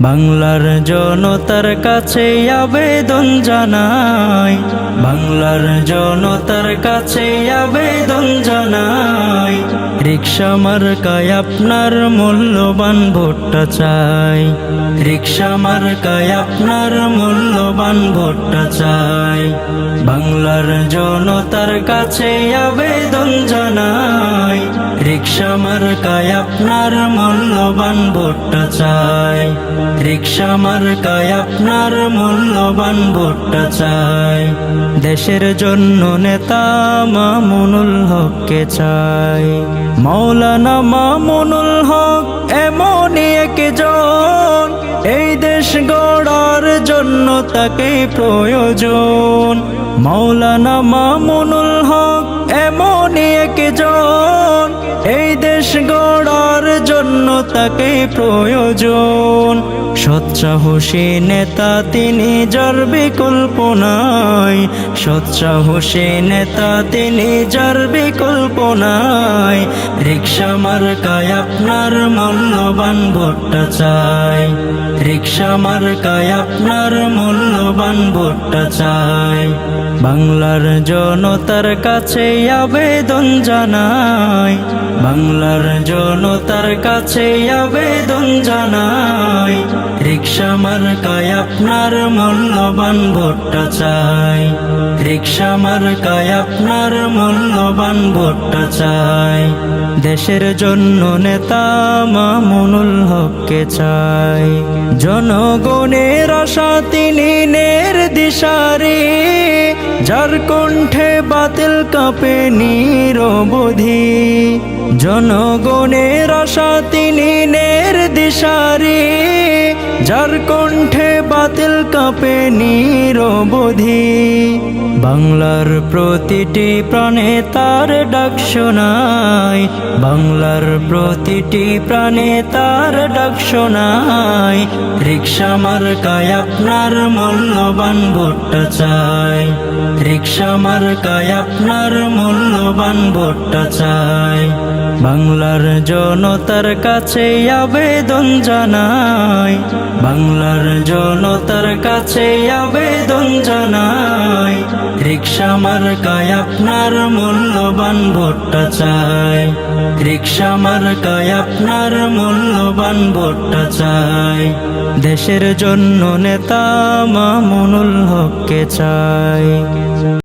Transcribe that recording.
বাংলার জনতার কাছে আবেদন জানাই। বাংলার জনতার কাছে আবেদন জানাই। রিক্সা মার্কায় আপনার মূল্যবান ভোটটা চাই। রিক্সা মার্কায় আপনার মূল্যবান ভোটটা চাই। বাংলার জনতার কাছে আবেদন জানাই, রিক্সা মার্কায় আপনার মূল্যবান ভোটটা চাই। রিক্সা মার্কায় আপনার মূল্যবান ভোটটা চাই। দেশের জন্য নেতা মামুনুল হককে চাই। মৌলানা মামুনুল হক এমনই একজন এই দেশ গড়ার জন্য তাকে প্রয়োজন। মৌলানা মামুনুল হক এমনই একজন এই দেশ জন্য তাকে প্রয়োজন। সৎসাহসী নেতা তিনি যার বিকল্প নাই সৎসাহসী নেতা তিনি যার বিকল্প নাই রিক্সা মার্কায় আপনার মূল্যবান ভোটটা চাই। রিক্সা মার্কায় আপনার মূল্যবান ভোটটা চাই। বাংলার জনতার কাছে আবেদন জানাই। বাংলার জনতার কাছে আবেদন জানাই। রিক্সা মার্কায় আপনার মূল্যবান ভোটটা চাই। রিক্সা মার্কায় আপনার মূল্যবান ভোটটা চাই। দেশের জন্য নেতা মামুনুল হককে চাই। জনগণের আশা তিনি নের দিশারে, যার কণ্ঠে বাতিল কাপে নিরবধি। জনগণের আশা তিনি নের দিশারে, যার কণ্ঠে বাতিল কাপে নিরবধি। বাংলার প্রতিটি প্রাণে তার ডাক শোনাই বাংলার প্রতিটি প্রাণে তার ডাক শোনাই রিক্সা মার্কায় আপনার মূল্যবান ভোটটা চাই। রিক্সা মার্কায় আপনার মূল্যবান ভোটটা চাই। বাংলার জনতার কাছে আবেদন জানাই। বাংলার জনতার কাছে আবেদন জানাই। রিক্সা মার্কায় আপনার মূল্যবান ভোটটা চাই। রিক্সামার মার্কায় আপনার মূল্যবান ভোটটা চাই। দেশের জন্য নেতা মামুনুল হককে চাই।